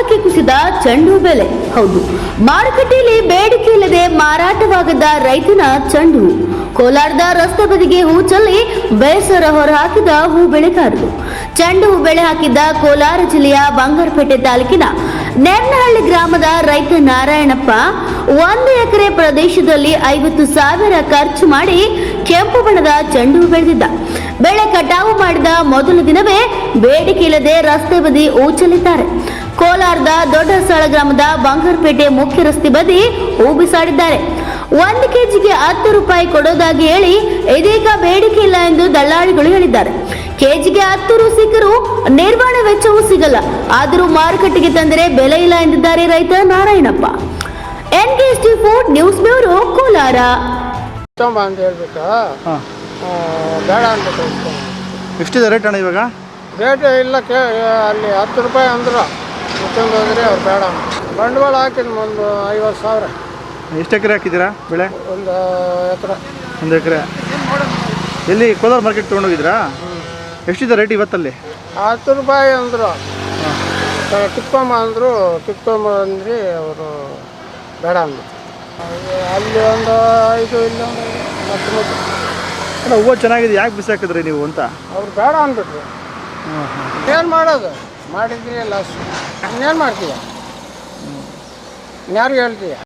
ಪಾತಾಳಕ್ಕೆ ಕುಸಿದ ಚೆಂಡು ಬೆಲೆ. ಹೌದು, ಮಾರುಕಟ್ಟೆಯಲ್ಲಿ ಬೇಡಿಕೆ ಇಲ್ಲದೆ ಮಾರಾಟವಾಗದ ರೈತನ ಚಂಡು. ಕೋಲಾರದ ರಸ್ತೆ ಬದಿಗೆ ಹೂ ಚೆಲ್ಲಿ ಬೇಸರ ಹೊರಹಾಕಿದ ಹೂ ಬೆಳೆಗಾರರು. ಚೆಂಡು ಹೂ ಬೆಳೆ ಹಾಕಿದ್ದ ಕೋಲಾರ ಜಿಲ್ಲೆಯ ಬಂಗಾರಪೇಟೆ ತಾಲೂಕಿನ ನೆರ್ನಹಳ್ಳಿ ಗ್ರಾಮದ ರೈತ ನಾರಾಯಣಪ್ಪ ಒಂದು ಎಕರೆ ಪ್ರದೇಶದಲ್ಲಿ ಐವತ್ತು ಸಾವಿರ ಖರ್ಚು ಮಾಡಿ ಕೆಂಪು ಬಣ್ಣದ ಚೆಂಡು ಬೆಳೆದಿದ್ದ. ಬೆಳೆ ಕಟಾವು ಮಾಡಿದ ಮೊದಲ ದಿನವೇ ಬೇಡಿಕೆ ಇಲ್ಲದೆ ರಸ್ತೆ ಬದಿ ಊಚಲಿದ್ದಾರೆ ಕೋಲಾರದ ದೊಡ್ಡ ಸ್ಥಳ ಗ್ರಾಮದ ಬಂಗಾರಪೇಟೆ ಮುಖ್ಯ ರಸ್ತೆ ಬದಿ ಹೂ ಬಿಸಾಡಿದ್ದಾರೆ ಒಂದು ಕೆಜಿಗೆ ಹತ್ತು ರೂಪಾಯಿ ಕೊಡೋದಾಗಿ ಹೇಳಿ ಇದೀಗ ಬೇಡಿಕೆ ಇಲ್ಲ ಎಂದು ದಲ್ಲಾಳಿಗಳು ಹೇಳಿದ್ದಾರೆ. ಕೆಜಿಗೆ ಹತ್ತು ರು ಸಿಕ್ಕರೂ ನಿರ್ವಹಣೆ ವೆಚ್ಚವೂ ಸಿಗಲ್ಲ. ಆದರೂ ಮಾರುಕಟ್ಟೆಗೆ ತಂದರೆ ಬೆಲೆ ಇಲ್ಲ ಎಂದಿದ್ದಾರೆ ರೈತ Narayanappa. NKST food news bureau Kolar. ಅಂತ ಹೇಳ್ಬಿಟ್ಟು ಬೇಡ ಎಷ್ಟಿದೆ ರೇಟ್ ಅಣ್ಣ ಇವಾಗ? ರೇಟ್ ಇಲ್ಲ ಕೇ ಅಲ್ಲಿ ಹತ್ತು ರೂಪಾಯಿ ಅಂದರು. ಇಸ್ಕೊಂಡು ಹೋದ್ರೆ ಅವ್ರು ಬೇಡ ಬಂಡವಾಳ ಹಾಕಿದ್ವಿ ಒಂದು ಐವತ್ತು ಸಾವಿರ. ಎಷ್ಟು ಎಕರೆ ಹಾಕಿದ್ದೀರಾ ಬೆಳೆ? ಒಂದು ಎಕರೆ. ಒಂದು ಎಕರೆ. ಎಲ್ಲಿ ಕೋಲಾರ ಮಾರ್ಕೆಟ್ ತೊಗೊಂಡೋಗಿದ್ರಾ ಎಷ್ಟಿದೆ ರೇಟ್ ಇವತ್ತಲ್ಲಿ? ಹತ್ತು ರೂಪಾಯಿ ಅಂದರು. ಕಿತ್ಕೊಂಬ ಅಂದರು. ಕಿತ್ಕೊಂಬ ಅಂದ್ರಿ ಅವರು ಬೇಡ ಅಂದರು. ಅಲ್ಲಿ ಒಂದು ಐದು ಇಲ್ಲ ಹತ್ತು ಅಲ್ಲ ಹೂವು ಚೆನ್ನಾಗಿದೆ ಯಾಕೆ ಬಿಸಾಕಿದ್ರಿ ನೀವು ಅಂತ? ಅವ್ರು ಬೇಡ ಅಂದ್ಬಿಟ್ರು ಏನು ಮಾಡೋದು? ಮಾಡಿದ್ರಿ ಲಾಸ್ ಇನ್ನೇನು ಮಾಡ್ತೀಯ? ಇನ್ಯಾರು ಹೇಳ್ತೀಯ?